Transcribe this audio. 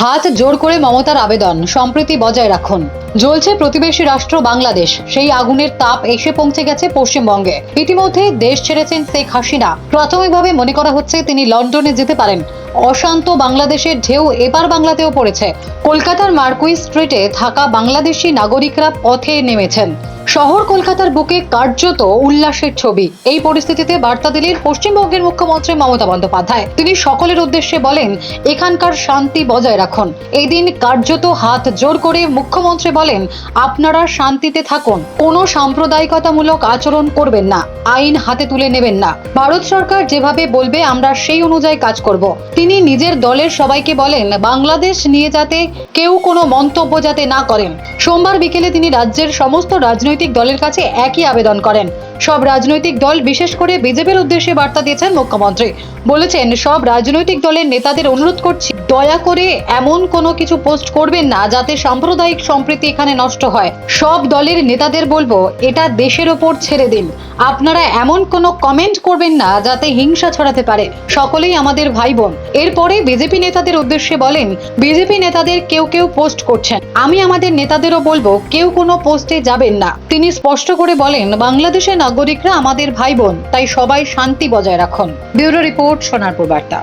হাত জোর করে মমতার আবেদন, সম্প্রীতি বজায় রাখুন। জ্বলছে প্রতিবেশী রাষ্ট্র বাংলাদেশ। সেই আগুনের তাপ এসে পৌঁছে গেছে পশ্চিমবঙ্গে। ইতিমধ্যে দেশ ছেড়েছেন শেখ হাসিনা। প্রাথমিকভাবে মনে করা হচ্ছে তিনি লন্ডনে যেতে পারেন। অশান্ত বাংলাদেশের ঢেউ এবার বাংলাতেও পড়েছে। কলকাতার মার্কুই স্ট্রিটে থাকা বাংলাদেশি নাগরিকরা পথে নেমেছেন। শহর কলকাতার বুকে কার্যত উল্লাসের ছবি। এই পরিস্থিতিতে বার্তা দিলেন পশ্চিমবঙ্গের মুখ্যমন্ত্রী মমতা বন্দ্যোপাধ্যায়। তিনি সকলের উদ্দেশ্যে বলেন, এখানকার শান্তি বজায় রাখুন। এই দিন কার্যত হাত জোর করে মুখ্যমন্ত্রী বলেন, আপনারা শান্তিতে থাকুন। কোনো সাম্প্রদায়িকতামূলক আচরণ করবেন না। আইন হাতে তুলে নেবেন না। ভারত সরকার যেভাবে বলবে, আমরা সেই অনুযায়ী কাজ করব। তিনি নিজের দলের সবাইকে বলেন, বাংলাদেশ নিয়ে যাতে কেউ কোনো মন্তব্য যাতে না করেন। সোমবার বিকেলে তিনি রাজ্যের সমস্ত রাজনৈতিক দলের কাছে একই আবেদন করেন। সব রাজনৈতিক দল, বিশেষ করে বিজেপির উদ্দেশ্যে বার্তা দিয়েছেন মুখ্যমন্ত্রী। বলেছেন, সব রাজনৈতিক দলের নেতাদের অনুরোধ করছি, দয়া করে এমন কোনো কিছু পোস্ট করবেন না যাতে সাম্প্রদায়িক সম্প্রীতি এখানে নষ্ট হয়। সব দলের নেতাদের বলব, এটা দেশের ওপর ছেড়ে দিন। আপনারা এমন কোনো কমেন্ট করবেন না যাতে হিংসা ছড়াতে পারে। সকলেই আমাদের ভাই বোন এরপরে বিজেপি নেতাদের উদ্দেশ্যে বলেন, বিজেপি নেতাদের কেউ কেউ পোস্ট করছেন। আমি আমাদের নেতাদেরও বলব, কেউ কোনো পোস্টে যাবেন না। তিনি স্পষ্ট করে বলেন বাংলাদেশের নাগরিকরা আমাদের ভাই বোন তাই সবাই শান্তি বজায় রাখুন। ব্যুরো রিপোর্ট সোনারপুর বার্তা।